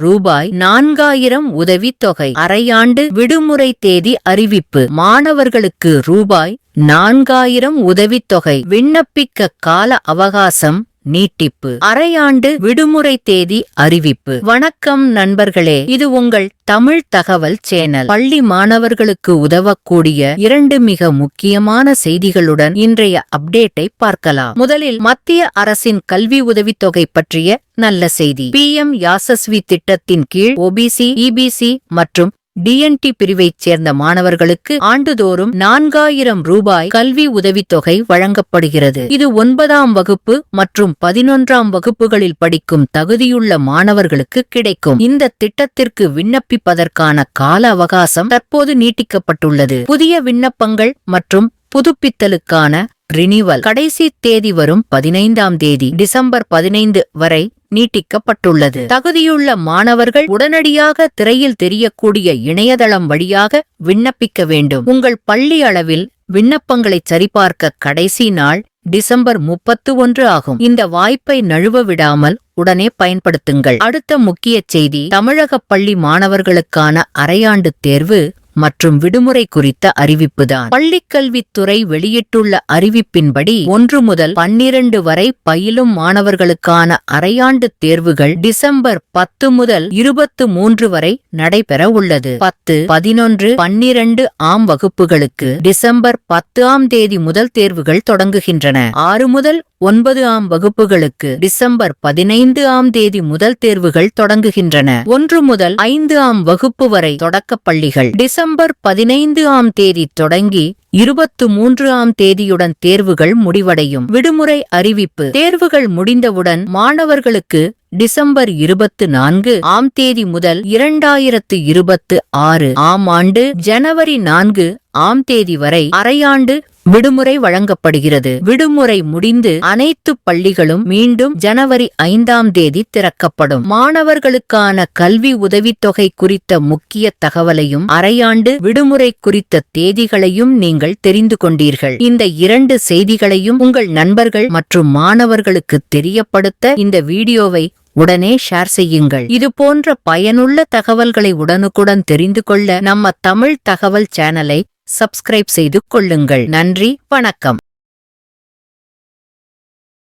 ரூபாய் நான்காயிரம் உதவித்தொகை அரையாண்டு விடுமுறை தேதி அறிவிப்பு. மாணவர்களுக்கு ரூபாய் நான்காயிரம் உதவித்தொகை விண்ணப்பிக்க கால அவகாசம் நீட்டிப்பு. அரையாண்டு விடுமுறை தேதி அறிவிப்பு. வணக்கம் நண்பர்களே இது உங்கள் தமிழ் தகவல் சேனல். பள்ளி மாணவர்களுக்கு உதவக்கூடிய இரண்டு மிக முக்கியமான செய்திகளுடன் இன்றைய அப்டேட்டை பார்க்கலாம். முதலில் மத்திய அரசின் கல்வி உதவித்தொகை பற்றிய நல்ல செய்தி. பி எம் யாசஸ்வி திட்டத்தின் கீழ் ஓபிசி இபிசி மற்றும் டிஎன்டி பிரிவைச் சேர்ந்த மாணவர்களுக்கு ஆண்டுதோறும் நான்காயிரம் ரூபாய் கல்வி உதவித்தொகை வழங்கப்படுகிறது. இது ஒன்பதாம் வகுப்பு மற்றும் பதினொன்றாம் வகுப்புகளில் படிக்கும் தகுதியுள்ள மாணவர்களுக்கு கிடைக்கும். இந்த திட்டத்திற்கு விண்ணப்பிப்பதற்கான கால அவகாசம் தற்போது நீட்டிக்கப்பட்டுள்ளது. புதிய விண்ணப்பங்கள் மற்றும் புதுப்பித்தலுக்கான ரினிவல் கடைசி தேதி வரும் பதினைந்தாம் தேதி டிசம்பர் பதினைந்து வரை நீட்டிக்கப்பட்டுள்ளது. தகுதியுள்ள மாணவர்கள் உடனடியாக திரையில் தெரியக்கூடிய இணையதளம் வழியாக விண்ணப்பிக்க வேண்டும். உங்கள் பள்ளி அளவில் விண்ணப்பங்களை சரிபார்க்க கடைசி நாள் டிசம்பர் முப்பத்து ஒன்று ஆகும். இந்த வாய்ப்பை நழுவ விடாமல் உடனே பயன்படுத்துங்கள். அடுத்த முக்கிய செய்தி தமிழக பள்ளி மாணவர்களுக்கான அரையாண்டு தேர்வு மற்றும் விடுமுறை குறித்த அறிவிப்புதான். பள்ளிக்கல்வித்துறை வெளியிட்டுள்ள அறிவிப்பின்படி ஒன்று முதல் பன்னிரண்டு வரை பயிலும் மாணவர்களுக்கான அரையாண்டு தேர்வுகள் டிசம்பர் பத்து முதல் இருபத்து மூன்று வரை நடைபெற உள்ளது. பத்து பதினொன்று பன்னிரண்டு ஆம் வகுப்புகளுக்கு டிசம்பர் பத்து ஆம் தேதி முதல் தேர்வுகள் தொடங்குகின்றன. ஆறு முதல் ஒன்பது ஆம் வகுப்புகளுக்கு டிசம்பர் பதினைந்து ஆம் தேதி முதல் தேர்வுகள் தொடங்குகின்றன. ஒன்று முதல் ஐந்து ஆம் வகுப்பு வரை தொடக்கப் பள்ளிகள். டிசம்பர் பதினைந்து ஆம் தேதி தொடங்கி இருபத்து மூன்று ஆம் தேதியுடன் தேர்வுகள் முடிவடையும். விடுமுறை அறிவிப்பு. தேர்வுகள் முடிந்தவுடன் மாணவர்களுக்கு டிசம்பர் இருபத்து நான்கு ஆம் தேதி முதல் இரண்டாயிரத்து இருபத்து ஆறு ஆம் ஆண்டு ஜனவரி நான்கு ஆம் தேதி வரை அரையாண்டு விடுமுறை வழங்கப்படுகிறது. விடுமுறை முடிந்து அனைத்து பள்ளிகளும் மீண்டும் ஜனவரி ஐந்தாம் தேதி திறக்கப்படும். மாணவர்களுக்கான கல்வி உதவித்தொகை குறித்த முக்கிய தகவலையும் அரையாண்டு விடுமுறை குறித்த தேதிகளையும் நீங்கள் தெரிந்து கொண்டீர்கள். இந்த இரண்டு செய்திகளையும் உங்கள் நண்பர்கள் மற்றும் மாணவர்களுக்கு தெரியப்படுத்த இந்த வீடியோவை உடனே ஷேர் செய்யுங்கள். இது போன்ற பயனுள்ள தகவல்களை உடனுக்குடன் தெரிந்து கொள்ள நம்ம தமிழ் தகவல் சேனலை சப்ஸ்கிரைப் செய்து கொள்ளுங்கள். நன்றி வணக்கம்.